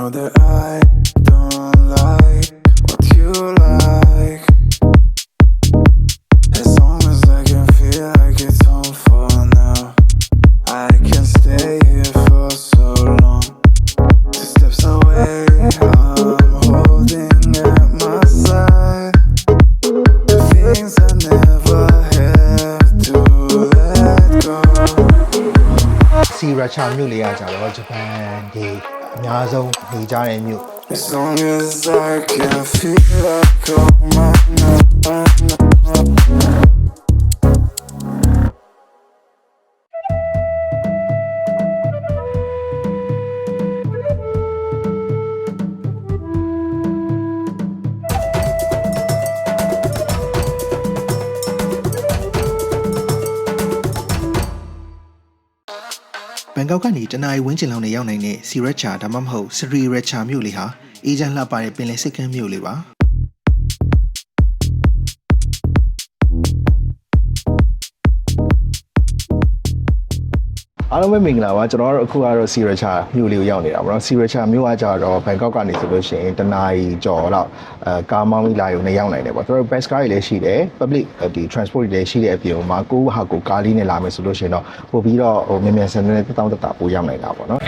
know that I don't like what you like. As long as I can feel like it's home for now, I can stay here for so long. Two steps away, I'm holding at my side. The things I never had to let go. စီရချာမြို့လေးကကြတော့ဂျပန်ဒီအ များဆုံးနေကြတဲ့မြို့ တနအီဝင်းကျင်လောက်နဲ့ရောက်နိုင်တဲ့စီရချာဒါမှမဟုတ်စရီရချာမြို့လေးဟာအေဂျင့်လှပတဲ့ပင်လယ်စိတ်ကမ်းမြို့လေးပါ အားလုံးပဲမင်္ဂလာပါကျွန်တော်တို့အခုကတော့စီရချာမြို့လေးကိုရောက်နေတာပေါ့နော်စီရချာမြို့ကကြတော့ဘန်ကောက်ကနေဆိုလို့ရှိရင်တနာရီကျော်တော့အဲကားမောင်းပြီးလာရုံနဲ့ရောက်နိုင်တယ်ပေါ့ကျွန်တော်တို့ bus car တွေလည်းရှိတယ် public ဒီ transport တွေလည်းရှိတဲ့အပြင်မှာကိုယ့်ဟာကိုယ်ကားလေးနဲ့လာမယ်ဆိုလို့ရှိရင်တော့ပို့ပြီးတော့ဟိုမြန်မြန်ဆန်ဆန်နဲ့တောင်းတတာပို့ရောက်နိုင်တာပေါ့နော်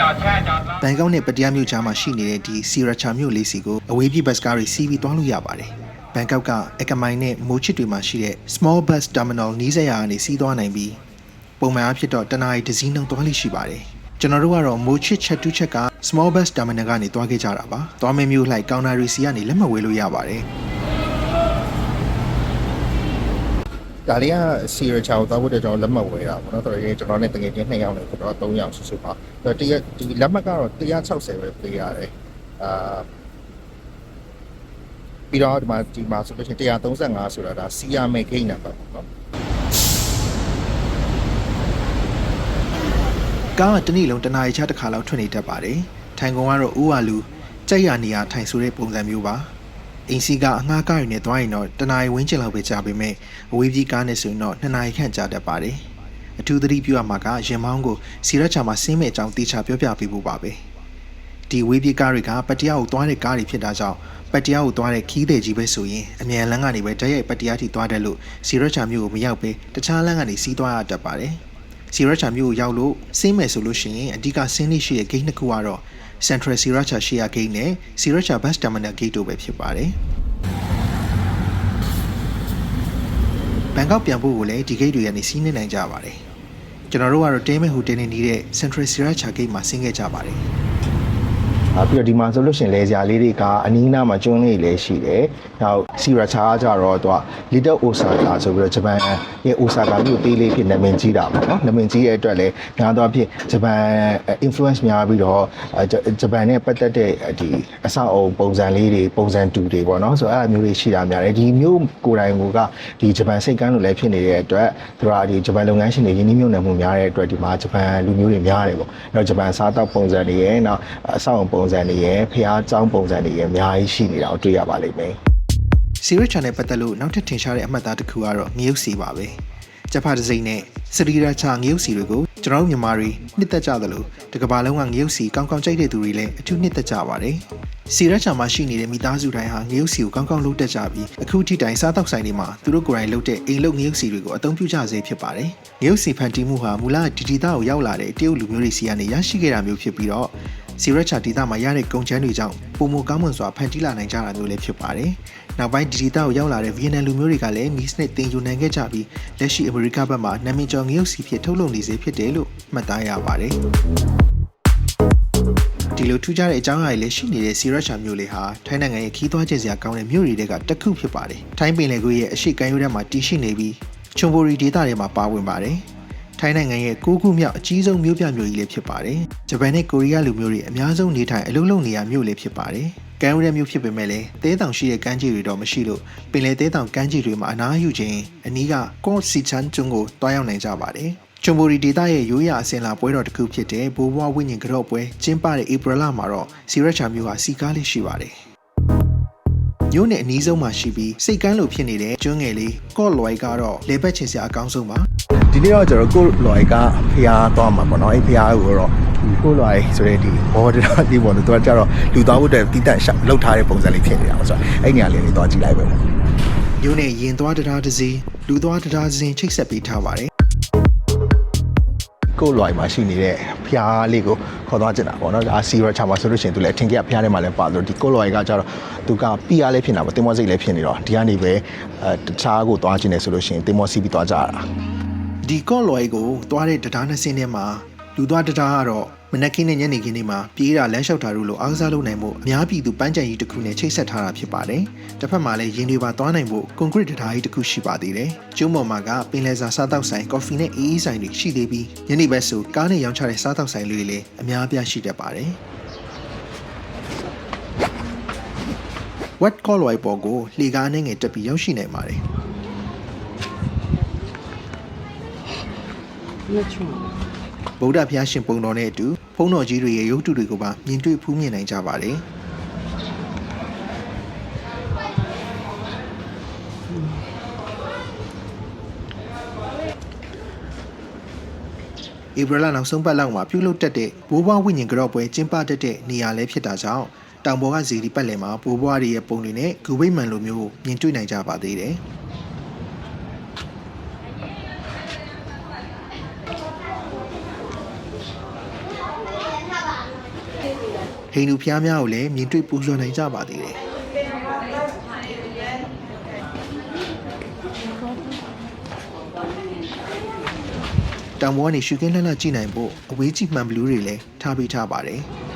ဘန်ကောက်နဲ့ပတ္တရားမြို့ကြားမှာရှိနေတဲ့ဒီစီရချာမြို့လေးစီကိုအဝေးပြေးဘတ်ကားတွေစီးပြီးသွားလို့ရပါတယ်ဘန်ကောက်ကအကမိုင်နဲ့မိုးချစ်တွေမှာရှိတဲ့ small bus terminal နီးစက်ရာကနေစီးသွားနိုင်ပြီး ပုံမှန်အဖြစ်တော့တနအီတစ်စီးနှုန်းသွားလိရှိပါတယ်ကျွန်တော်တို့ကတော့မိုးချစ်ချက်တူးချက်က small bus terminal ကနေသွားခဲ့ကြတာပါသွားမယ်မြို့လိုက်ကောင်တာရီစီကနေလက်မှတ်ဝေလို့ရပါတယ်ဒါလေးကစီရချာကိုသွားဖို့အတွက်ကျွန်တော်လက်မှတ်ဝယ်တာပေါ့နော်ဆိုတော့ကျွန်တော်နဲ့တကယ်ချင်း2ယောက်နဲ့ဆိုတော့3ယောက်စုစုပါဆိုတော့တရက်ဒီလက်မှတ်ကတော့160ပဲပေးရတယ်အာပြီးတော့ဒီမှာဒီမှာဆိုလို့ရှိရင်135ဆိုတာဒါစီရမယ်ဂိမ်းနံပါတ်ပေါ့နော် ကားကတစ်နေ့လုံးတစ်နာရီချတစ်ခါလောက်ထွက်နေတတ်ပါတယ်။ထိုင်ကုန်ကတော့ဥဝလူကြိုက်ရနေရထိုင်ဆိုတဲ့ပုံစံမျိုးပါ။အင်းစီကအငှားကားရည်နဲ့သွားရင်တော့တစ်နာရီဝန်းကျင်လောက်ပဲကြာပေမဲ့အဝေးပြေးကားနဲ့ဆိုရင်တော့နှစ်နာရီခန့်ကြာတတ်ပါတယ်။အထူးသတိပြုရမှာကရင်မောင်းကိုစီရက်ချာမှာဆင်းမဲ့အကြောင်းတေချာပြောပြပေးဖို့ပါပဲ။ဒီဝေးပြေးကားတွေကပတ္တရားကိုသွားတဲ့ကားတွေဖြစ်တာကြောင့်ပတ္တရားကိုသွားတဲ့ခီးတဲ့ကြီးပဲဆိုရင်အမြန်လမ်းကနေပဲတိုက်ရိုက်ပတ္တရားထိသွားတယ်လို့စီရက်ချာမျိုးကိုမရောက်ပဲတခြားလမ်းကနေစီးသွားရတတ်ပါတယ်။ စီရချာမြို့ကိုရောက်လို့ဆင်းမယ်ဆိုလို့ရှိရင်အဓိကဆင်းလေးရှိတဲ့ gate နှစ်ခုကတော့ Central Sriracha ရှေ့ရ gate နဲ့ Sriracha Bus Terminal gate တို့ပဲဖြစ်ပါတယ်။ဘန်ကောက်ပြန်ဖို့ကိုလည်းဒီ gate တွေကနေစီးနေနိုင်ကြပါတယ်။ကျွန်တော်တို့ကတော့တဲမဲဟိုတယ်နဲ့နေတဲ့ Central Sriracha gate မှာဆင်းခဲ့ကြပါတယ်။အာ ပြီးတော့ဒီမှာဆိုလို့ရှိရင်လေစရာလေးတွေကအနီးနားမှာကျွန်းလေးတွေလည်းရှိတယ်။နောက်စီရချာကကြတော့သူက Little Osaka ဆိုပြီးတော့ဂျပန်ရဲ့ Osaka မြို့သေးလေးဖြစ်နာမည်ကြီးတာပေါ့နော်။နာမည်ကြီးရဲ့အတွက်လည်းများသောအားဖြင့်ဂျပန် influence များပြီးတော့အဲဂျဂျပန်နဲ့ပတ်သက်တဲ့ဒီအဆောက်အအုံပုံစံလေးတွေပုံစံတူတွေပေါ့နော်။ဆိုတော့အဲ့လိုမျိုးတွေရှိတာများတယ်။ဒီမြို့ကိုယ်တိုင်ကဒီဂျပန်စိတ်ကမ်းလိုလည်းဖြစ်နေတဲ့အတွက်သူကဒီဂျပန်လုပ်ငန်းရှင်တွေယင်းနှိမ့်မြုပ်နှံမှုများတဲ့အတွက်ဒီမှာဂျပန်လူမျိုးတွေများတယ်ပေါ့။အဲ့တော့ဂျပန်စားတောက်ပုံစံတွေရဲ့နောက်အဆောက်အအုံပုံပုံစံတွေရယ်ဖျားကြောင်းပုံစံတွေရယ်အများကြီးရှိနေတာကိုတွေ့ရပါလိမ့်မယ်။ Series Channel ပတ်သက်လို့နောက်ထပ်ထင်ရှားတဲ့အမှတ်အသားတစ်ခုကတော့ငရုတ်စီပါပဲ။ကြက်ဖတစ်စိမ့်နဲ့စရီရာချာငရုတ်စီတွေကိုကျွန်တော်တို့မြန်မာတွေနှစ်သက်ကြသလိုတကဘာလုံးကငရုတ်စီကောင်းကောင်းကြိုက်တဲ့သူတွေလည်းအထူးနှစ်သက်ကြပါတယ်။စီရချာမှာရှိနေတဲ့မိသားစုတိုင်းဟာငရုတ်စီကိုကောင်းကောင်းလုပ်တတ်ကြပြီးအခုထိတိုင်စားတောက်ဆိုင်တွေမှာသူတို့ကိုယ်တိုင်လုပ်တဲ့အိမ်လုပ်ငရုတ်စီတွေကိုအသုံးပြုကြဆဲဖြစ်ပါတယ်။ငရုတ်စီဖန်တီးမှုဟာမူလဒီဒီတာကိုရောက်လာတဲ့တရုတ်လူမျိုးတွေစီကနေရရှိခဲ့တာမျိုးဖြစ်ပြီးတော့ စီရက်ချာဒေတာမှာရတဲ့ကုန်ချမ်းတွေကြောင့်ပုံမကောင်းမွန်စွာဖန်တီးလာနိုင်ကြတာမျိုးလည်းဖြစ်ပါတယ်။နောက်ပိုင်းဒီဒေတာကိုရောက်လာတဲ့ဗီယက်နမ်လူမျိုးတွေကလည်းမီးစနစ်တင်ယူနိုင်ခဲ့ကြပြီးလက်ရှိအမေရိကဘက်မှာနာမည်ကျော်ငရုတ်စီဖြစ်ထုတ်လုပ်နေစေဖြစ်တယ်လို့မှတ်သားရပါတယ်။ဒီလိုထူးခြားတဲ့အကြောင်းအရာတွေလည်းရှိနေတဲ့စီရက်ချာမျိုးလေးဟာထိုင်းနိုင်ငံရဲ့ခီးသွွားကျင်စရာကောင်းတဲ့မြို့တွေကတစ်ခုဖြစ်ပါတယ်။ထိုင်းပင်လယ်ကွေ့ရဲ့အရှိကမ်းရိုးတန်းမှာတည်ရှိနေပြီးချုံဘိုရီဒေတာတွေမှာပါဝင်ပါတယ်။ ထိုင်းနိုင်ငံရဲ့၉ခုမြောက်အကြီးဆုံးမြို့ပြမြို့ကြီးလည်းဖြစ်ပါတယ်။ဂျပန်နဲ့ကိုရီးယားလူမျိုးတွေအများဆုံးနေထိုင်အလုပ်လုပ်နေရမြို့လည်းဖြစ်ပါတယ်။ကမ်းရိုးတန်းမြို့ဖြစ်ပေမဲ့လည်းတဲတောင်ရှိတဲ့ကမ်းခြေတွေတော့မရှိလို့ပင်လယ်တဲတောင်ကမ်းခြေတွေမှာအနားယူခြင်းအနီးကကော့စီချန်ကျွန်းကိုတွားရောက်နိုင်ကြပါတယ်။ချွန်ဘူရီဒေတာရဲ့ရိုးရာအစင်လာပွဲတော်တစ်ခုဖြစ်တဲ့ဘိုးဘွားဝိညာဉ်ကြော့ပွဲကျင်းပတဲ့ဧပြီလမှာတော့စီရက်ချာမြို့ဟာစီကားလေးရှိပါတယ်။မြို့နယ်အနီးဆုံးမှာရှိပြီးစိတ်ကမ်းလိုဖြစ်နေတဲ့ကျွန်းငယ်လေးကော့လွိုင်ကတော့လေပတ်ချင်စရာအကောင်းဆုံးပါ ဒီနေ့တော့ကျွန်တော်ကိုလွိုက်ကဖျားသွားမှာပေါ့နော်အဲ့ဖျားကိုတော့ကိုလွိုင်ဆိုတဲ့ဒီဘော်ဒရာဒီပေါ်တော့သူကကြတော့လူသားဖို့အတွက်တီးတန့်ရှောက်လောက်ထားတဲ့ပုံစံလေးဖြစ်နေတာပေါ့ဆိုတော့အဲ့နေရာလေးလေးသွားကြည့်လိုက်ပဲပေါ့မြို့နဲ့ရင်သွားတရားတစ်စီးလူသွားတရားတစ်စီးချိတ်ဆက်ပေးထားပါတယ်ကိုလွိုင်မှာရှိနေတဲ့ဖျားလေးကိုခေါ်သွားကျင်တာပေါ့နော်ဒါစီရချာမှာဆိုလို့ရှိရင်သူလည်းအထင်ကြီးကဖျားထဲမှာလည်းပါဆိုဒီကိုလွိုင်ကကြတော့သူကပီအားလေးဖြစ်နေတာပေါ့တင်မောစိတ်လည်းဖြစ်နေတော့ဒီကနေပဲအဲတခြားကိုသွားကျင်တယ်ဆိုလို့ရှိရင်တင်မောစီပြီးသွားကြတာ ဒီကော့လွယ်ကိုသွားတဲ့တရားနှစ်စင်းထဲမှာလူသွားတရားကတော့မနက်ခင်းနဲ့ညနေခင်းတွေမှာပြေးတာလမ်းလျှောက်တာတို့လိုအားကစားလုပ်နိုင်မှုအများပြည်သူပန်းချံကြီးတစ်ခုနဲ့ချိတ်ဆက်ထားတာဖြစ်ပါတယ်။တစ်ဖက်မှာလည်းရင်တွေပါသွားနိုင်ဖို့ကွန်ကရစ်တရားကြီးတစ်ခုရှိပါသေးတယ်။ကျုံးပေါ်မှာကပင်လယ်စာစားတောက်ဆိုင်ကော်ဖီနဲ့အေးအေးဆိုင်တွေရှိသေးပြီးညနေဘက်ဆိုကားနဲ့ရောင်းချတဲ့စားတောက်ဆိုင်လေးတွေလည်းအများအပြားရှိတတ်ပါတယ်။ What call ဝိုင်ပေါ်ကိုလှေကားနဲ့ငယ်တက်ပြီးရောက်ရှိနိုင်ပါတယ်။ ဗုဒ္ဓဘုရားရှင်ပုံတော်နဲ့အတူဘုန်းတော်ကြီးတွေရဲ့ရုပ်တုတွေကိုပါမြင်တွေ့ဖူးမြင်နိုင်ကြပါတယ်။ဧပြီလနောက်ဆုံးပတ်လောက်မှာပြုလုပ်တတ်တဲ့ဘိုးဘွားဝိညာဉ်ကြော့ပွဲကျင်းပတတ်တဲ့နေရာလည်းဖြစ်တာကြောင့်တောင်ပေါ်ကဇီဒီပတ်လည်မှာဘိုးဘွားတွေရဲ့ပုံတွေနဲ့ဂူဘိတ်မှန်လိုမျိုးမြင်တွေ့နိုင်ကြပါသေးတယ်။ ဟိန္ဒူဖျားများကိုလည်းမြင်တွေ့ပူဇော်နိုင်ကြပါသေးတယ်။တောင်ပေါ်ကနေရှုခင်းလှလှကြည့်နိုင်ဖို့အဝေးကြည့်မှန်ဘလူးတွေလည်းထားပေးထားပါတယ်။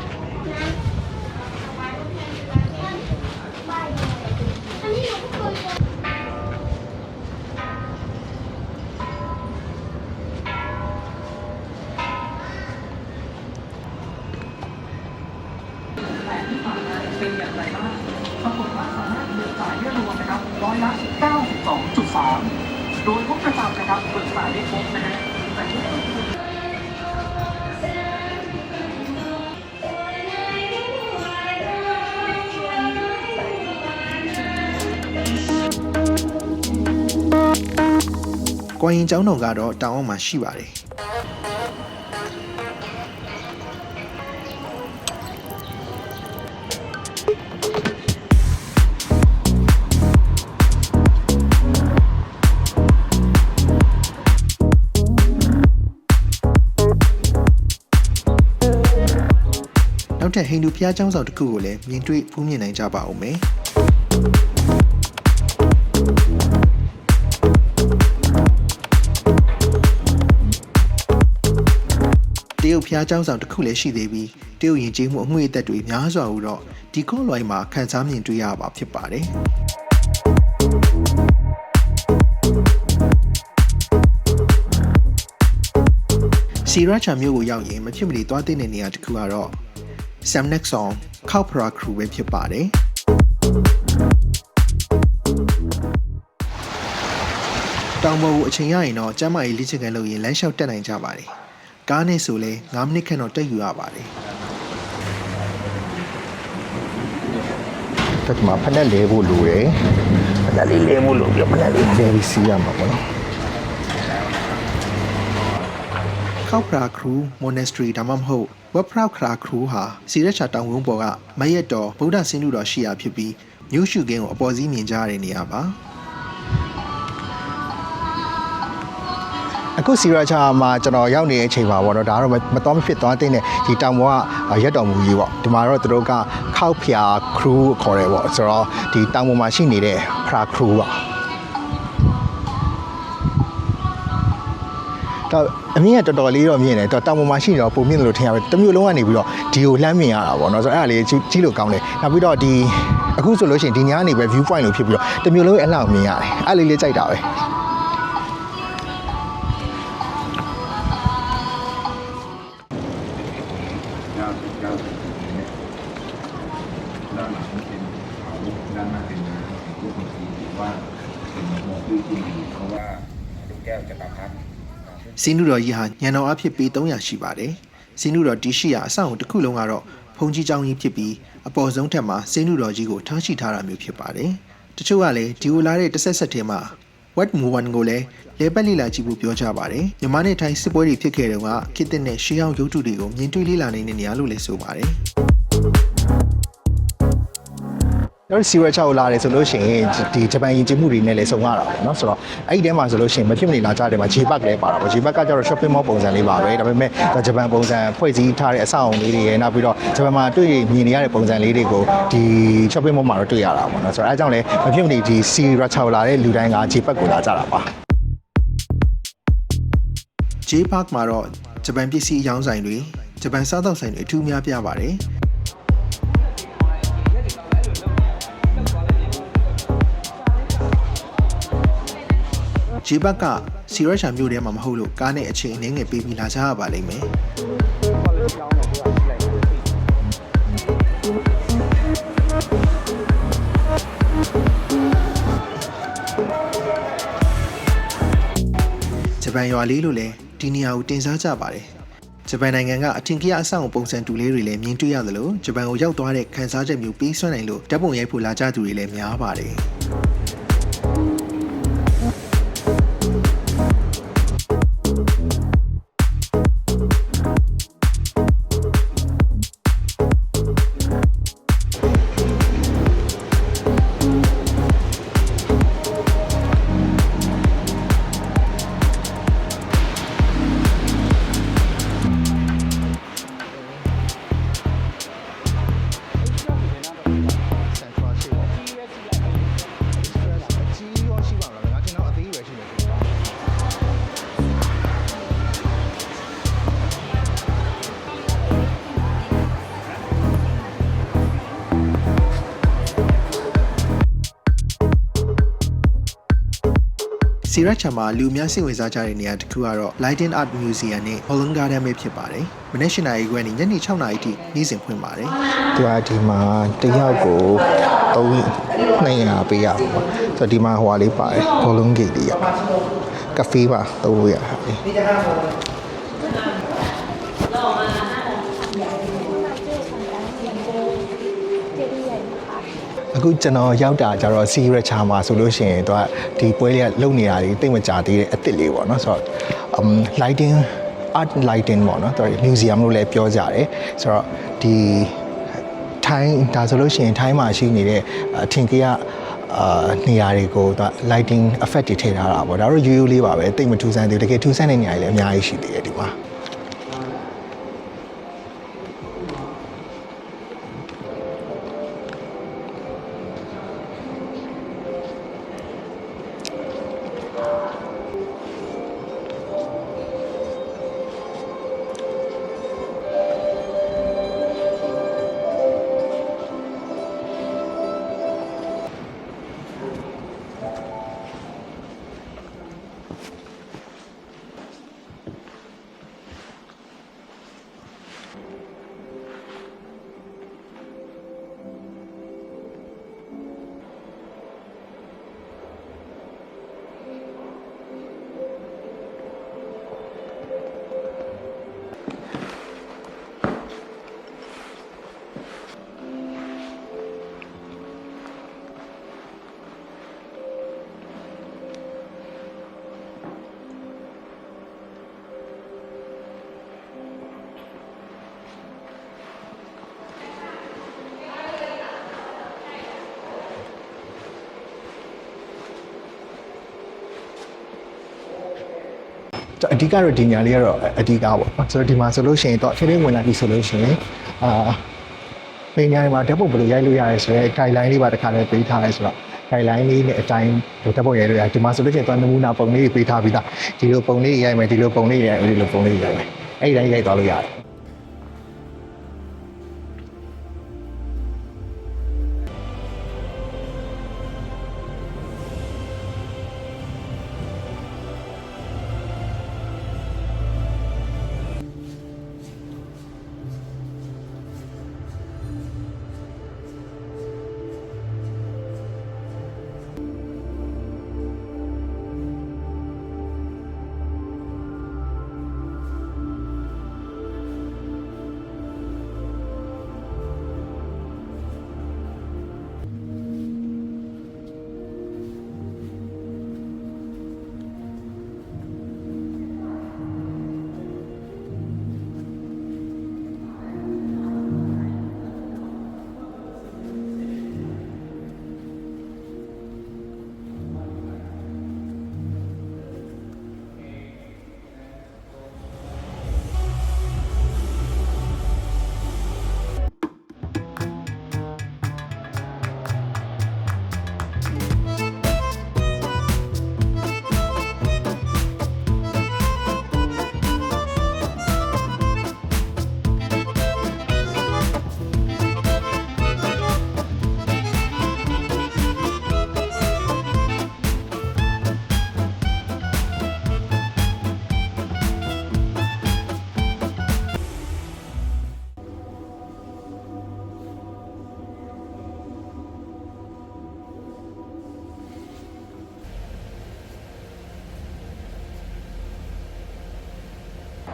เป็นอย่างไรบ้างปรากฏว่าสามารถเบิกจ่ายได้รวมนะครับร้อยละ 92.3 โดยงบประจำนะครับเบิกจ่ายได้ครบนะฮะแต่ที่ต้อง ။ကွာရင်ကျောင်းတော်ကတော့တောင်အောင်မှာရှိပါတယ်။ နောက်ထပ်ဟိန္ဒူဘုရားကျောင်းဆောင်တစ်ခုကိုလည်းမြင်တွေ့ဖူးမြင်နိုင်ကြပါဦးမယ်တရုတ်ဘုရားကျောင်းဆောင်တစ်ခုလည်းရှိသေးပြီးတရုတ်ယဉ်ကျေးမှုအငွေအသက်တွေများစွာဟူတော့ဒီကော့လွိုင်းမှာခန်းစားမြင်တွေ့ရပါဖြစ်ပါတယ်စီရချာမြို့ကိုရောက်ရင်မဖြစ်မနေသွားတဲ့နေရာတစ်ခုကတော့ Samnek Song ခောက်ဖရာခရူပဲဖြစ်ပါတယ်တောင်ပေါ်ကိုအချိန်ရရင်တော့ကျမ်းမာရေးလေ့ကျင့်ခန်းလုပ်ရင်လမ်းလျှောက်တက်နိုင်ကြပါတယ်ကားနဲ့ဆိုလဲ9မိနစ်ခန့်တော့တက်ယူရပါတယ်တက်မှာဖက်နဲ့လဲဖို့လိုတယ်ဖက်နဲ့လေးလဲဖို့လိုပြီးတော့ဖက်နဲ့လေးလဲပြီးစီးရမှာပေါ့နော် ခောက်ဖရာခရူ Monastery ဒါမှမဟုတ်ဝက်ဖရာခရာခရူဟာစီရက်ချာတောင်ဝန်းပေါ်ကမရက်တော်ဗုဒ္ဓဆင်းတုတော်ရှိရာဖြစ်ပြီးမြို့ရှုခင်းကိုအပေါ်စီးမြင်ကြရတဲ့နေရာပါအခုစီရာချာမှာကျွန်တော်ရောက်နေတဲ့အချိန်ပါပေါ့နော်ဒါကတော့မမတော်မဖြစ်သွားတဲ့ဒီတောင်ပေါ်ကရက်တော်မူကြီးပေါ့ဒီမှာတော့သူတို့ကခောက်ဖျာခရူးခေါ်တယ်ပေါ့ဆိုတော့ဒီတောင်ပေါ်မှာရှိနေတဲ့ဖရာခရူးပါ တော့အမြင့်ကတော်တော်လေးတော့မြင်တယ်တော့တောင်ပေါ်မှာရှိနေတော့ပုံမြင့်တယ်လို့ထင်ရပဲတစ်မျိုးလုံးကနေပြီးတော့ဒီကိုလှမ်းမြင်ရတာပေါ့နော်ဆိုတော့အဲ့ဒါလေးကြည့်ကြည့်လို့ကောင်းတယ်နောက်ပြီးတော့ဒီအခုဆိုလို့ရှိရင်ဒီညနေပဲ view point လို့ဖြစ်ပြီးတော့တစ်မျိုးလုံးရဲ့အလှအောင်မြင်ရတယ်အဲ့လေးလေးကြိုက်တာပဲ စင်းနုတော်ကြီးဟာညံတော်အဖြစ်ပေ300ရှိပါတယ်စင်းနုတော်တီရှိရာအဆောက်အုံတစ်ခုလုံးကတော့ဖုန်ကြီးကျောင်းကြီးဖြစ်ပြီးအပေါ်ဆုံးထက်မှာစင်းနုတော်ကြီးကိုထားရှိထားတာမျိုးဖြစ်ပါတယ်တချို့ကလည်းဒီကိုလာတဲ့တစ်ဆက်ဆက်ထဲမှာ What Muwan ကိုလည်းလေပတ်လိလာကြည့်ဖို့ပြောကြပါတယ်မြန်မာနဲ့ထိုင်းစစ်ပွဲတွေဖြစ်ခဲ့တဲ့ကခေတ်သစ်နဲ့ရှေးဟောင်းရုပ်တုတွေကိုမြင်တွေ့လေ့လာနိုင်တဲ့နေရာလို့လည်းဆိုပါတယ် တော်စီရချောက်လာတယ်ဆိုလို့ရှိရင်ဒီဂျပန်ယဉ်ကျေးမှုတွေနဲ့လည်းစုံရတာပေါ့နော်ဆိုတော့အဲ့ဒီထဲမှာဆိုလို့ရှိရင်မဖြစ်မနေလာကြတယ်မှာ J-Park လည်းပါတာပေါ့ J-Park ကကျတော့ shopping mall ပုံစံလေးပါပဲဒါပေမဲ့ဂျပန်ပုံစံဖွဲ့စည်းထားတဲ့အဆောက်အအုံလေးတွေရဲ့နောက်ပြီးတော့ဂျပန်မှာတွေ့မြင်နေရတဲ့ပုံစံလေးတွေကိုဒီ shopping mall မှာတော့တွေ့ရတာပေါ့နော်ဆိုတော့အဲအကြောင်းလည်းမဖြစ်မနေဒီစီရချောက်လာတဲ့လူတိုင်းက J-Park ကိုလာကြတာပါ J Park မှာတော့ဂျပန်ပစ္စည်းအရောင်းဆိုင်တွေဂျပန်စားသောက်ဆိုင်တွေအထူးများပြားပါတယ်။ J Park ကစီရရှာမြို့ထဲမှာမဟုတ်လို့ကားနဲ့အချိန်အနည်းငယ်ပေးပြီးလာကြရပါလိမ့်မယ်။ဂျပန်ရွာလေးလို့လည်းဒီနေရာကိုတင်စားကြပါတယ်။ဂျပန်နိုင်ငံကအထင်ကြီးအဆောက်အုံပုံစံတူလေးတွေလည်းမြင်တွေ့ရသလိုဂျပန်ကိုရောက်သွားတဲ့ခန်းစားချက်မျိုးပေးစွမ်းနိုင်လို့ဓာတ်ပုံရိုက်ဖို့လာကြသူတွေလည်းများပါတယ်။ စီရချာမှာလူအများစိတ်ဝင်စားကြတဲ့နေရာတစ်ခုကတော့ Lighting Art Museum နဲ့ Holland Garden ပဲဖြစ်ပါတယ်။မနေ့၈နာရီခွဲနဲ့ညနေ6နာရီထိနေ့စဉ်ဖွင့်ပါတယ်သူကဒီမှာတယောက်ကို300ပေးရပါပေါ့ဆိုတော့ဒီမှာဟိုဟာလေးပါတယ်ဘောလုံးဂိတ်လေးရကဖေးပါသုံးလို့ရတာလေ အခုကျွန်တော်ရောက်တာကျတော့စီရချာမှာဆိုလို့ရှိရင်သူကဒီပွဲလေးကလုံနေတာတွေတိတ်မကြသေးတဲ့အစ်စ်လေးပေါ့နော်ဆိုတော့ um lighting art lighting ပေါ့နော်သူက museum လို့လည်းပြောကြတယ်ဆိုတော့ဒီထိုင်းဒါဆိုလို့ရှိရင်ထိုင်းမှာရှိနေတဲ့အထင်ကြီးကအာနေရာတွေကိုသူက lighting effect တွေထည့်ထားတာပေါ့ဒါတော့ရိုးရိုးလေးပါပဲတိတ်မထူးဆန်းသေးဘူးတကယ်ထူးဆန်းတဲ့နေရာတွေလည်းအများကြီးရှိသေးတယ်ဒီမှာ အဓိကတော့ဒီညာလေးကတော့အဓိကပေါ့နော်ဆိုတော့ဒီမှာဆိုလို့ရှိရင်တော့အထင်းထင်းဝင်လာပြီဆိုလို့ရှိရင်အာပညာတွေမှာဓာတ်ပုံဘယ်လိုရိုက်လို့ရရဲဆိုတော့ guideline လေးပါတစ်ခါလေးပေးထားရဲဆိုတော့ guideline လေးနဲ့အတိုင်းဓာတ်ပုံရိုက်လို့ရတယ်ဒီမှာဆိုလို့ရှိရင်သွားနမူနာပုံလေးတွေပေးထားပြီးသားဒီလိုပုံလေးတွေရိုက်မယ်ဒီလိုပုံလေးတွေရိုက်မယ်ဒီလိုပုံလေးတွေရိုက်မယ်အဲ့ဒီတိုင်းရိုက်သွားလို့ရတယ်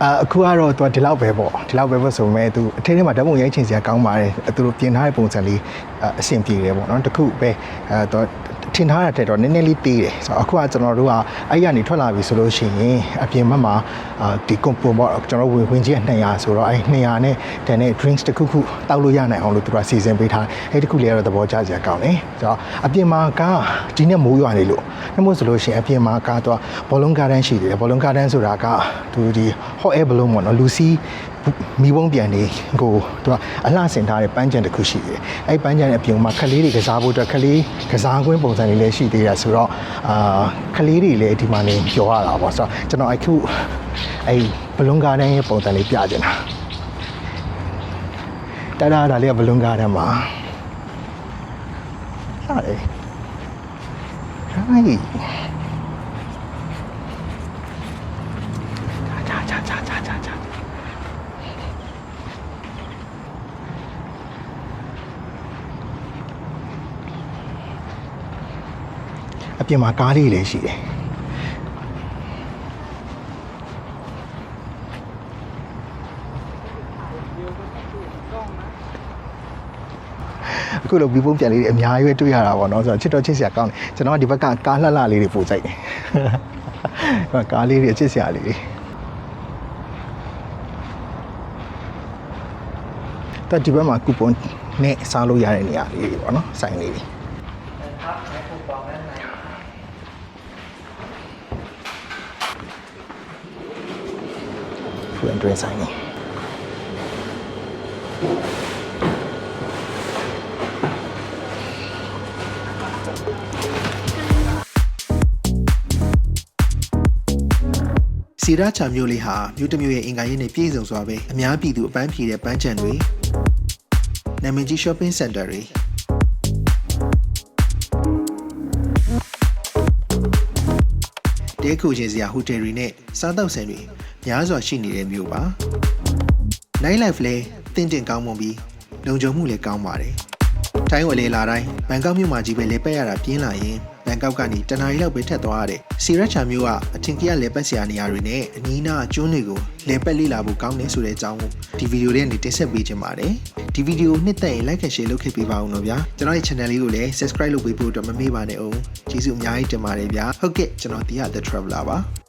အာအခုကတော့သူကဒီလောက်ပဲပေါ့ဒီလောက်ပဲပေါ့ဆိုပေမဲ့သူအထင်းထဲမှာဓာတ်ပုံရိုက်ချင်စရာကောင်းပါတယ်သူတို့ပြင်ထားတဲ့ပုံစံလေးအာအဆင်ပြေတယ်ပေါ့နော်တခုပဲအဲသူ ထင်ထားတာတဲ့တော့နည်းနည်းလေးတေးတယ်ဆိုတော့အခုကကျွန်တော်တို့ကအဲ့ရနေထွက်လာပြီဆိုလို့ရှိရင်အပြင်ဘက်မှာအာဒီကွန်ပုံပေါ့ကျွန်တော်ဝင်ဝင်ကြီး200ဆိုတော့အဲ့200နဲ့တန်တဲ့ drinks တစ်ခုခုတောက်လို့ရနိုင်အောင်လို့သူကစီစဉ်ပေးထားအဲ့ဒီတစ်ခုလေးကတော့သဘောကျစရာကောင်းတယ်ဆိုတော့အပြင်မှာကဒီနေ့မိုးရွာနေလို့နှမို့ဆိုလို့ရှိရင်အပြင်မှာကတော့ဘောလုံးကားတန်းရှိတယ်ဘောလုံးကားတန်းဆိုတာကသူဒီ hot air balloon ပေါ့နော်လူစီ မိဘုံပြန်နေကိုသူကအလှဆင်ထားတဲ့ပန်းချံတစ်ခုရှိတယ်အဲ့ပန်းချံရဲ့အပြင်မှာခလေးတွေကစားဖို့အတွက်ကလေးကစားကွင်းပုံစံလေးလည်းရှိသေးတယ်ဆိုတော့အာခလေးတွေလည်းဒီမှာနေပြောရတာပေါ့ဆိုတော့ကျွန်တော်အခုအဲ့ဘလုံးကားတန်းရဲ့ပုံစံလေးပြချင်တာတဒါဒါလေးကဘလုံးကားတန်းမှာဟာလေဟိုင်းချာချာချာချာချာချာ အပြင်မှာကားလေးလည်းရှိတယ်အခုလိုဘီပုံပြန်လေးတွေအများကြီးပဲတွေ့ရတာပေါ့နော်ဆိုတော့ချစ်တော့ချစ်စရာကောင်းတယ်ကျွန်တော်ကဒီဘက်ကကားလှလှလေးတွေပို့ကြိုက်တယ်ဟိုကားလေးတွေအချစ်စရာလေးတွေတက်ဒီဘက်မှာကူပွန်နဲ့စားလို့ရတဲ့နေရာလေးတွေပေါ့နော်ဆိုင်လေးတွေ ဖွင့်တွင်ဆိုင်နေစီရာချာမျိုးလေးဟာမြို့တစ်မြို့ရဲ့အင်္ဂါရင်းနဲ့ပြည့်စုံစွာပဲအများပြည်သူအပန်းဖြေတဲ့ပန်းချံတွေနာမည်ကြီး shopping center တွေတဲခုချင်းစရာဟိုတယ်တွေနဲ့စားတောက်ဆိုင်တွေ များစွာရှိနေတဲ့မြို့ပါ night life လည်းတင့်တင့်ကောင်းမွန်ပြီးလုံခြုံမှုလည်းကောင်းပါတယ်ထိုင်းဝယ်လေလာတိုင်းဘန်ကောက်မြို့မှာကြီးပဲလေပတ်ရတာပြင်းလာရင်ဘန်ကောက်ကနေတနအီလောက်ပဲထက်သွားရတဲ့စီရက်ချာမြို့ကအထင်ကြီးလေပတ်စရာနေရာတွေနဲ့အနီးနားကျွန်းတွေကိုလေပတ်လေ့လာဖို့ကောင်းတယ်ဆိုတဲ့အကြောင်းကိုဒီဗီဒီယိုလေးကနေတင်ဆက်ပေးချင်ပါတယ်ဒီဗီဒီယိုနှစ်သက်ရင် like နဲ့ share လုပ်ခဲ့ပေးပါဦးနော်ဗျာကျွန်တော်ရဲ့ channel လေးကိုလည်း subscribe လုပ်ပေးဖို့အတွက်မမေ့ပါနဲ့အောင်ကျေးဇူးအများကြီးတင်ပါတယ်ဗျာဟုတ်ကဲ့ကျွန်တော်တီးရ The Traveler ပါ